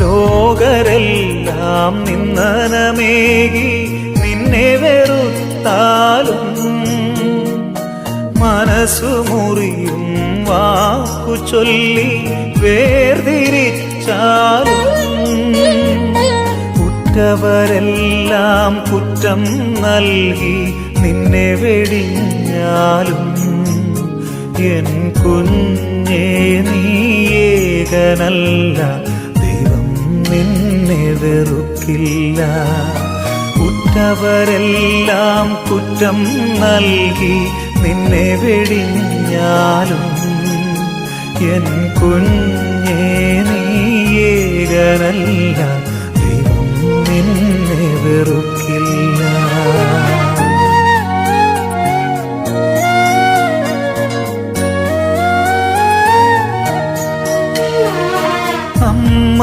ലോകരെല്ലാം നിന്നനമേകി നിന്നെ വെറുത്താലും മനസ്സു മുറിയും വാക്കു ചൊല്ലി വേർതിരിച്ചാലും കുറ്റവരെല്ലാം കുറ്റം നൽകി നിന്നെ വെടിഞ്ഞാലും എൻ കുഞ്ഞേ നീ നിന്നെ വെറുക്കില്ല കുറ്റവരെല്ലാം കുറ്റം നൽകി നിന്നെ വെടിഞ്ഞാലും എൻ കുഞ്ഞേ നീയേകനല്ല നിന്നെ വെറുക്കില്ല. അമ്മ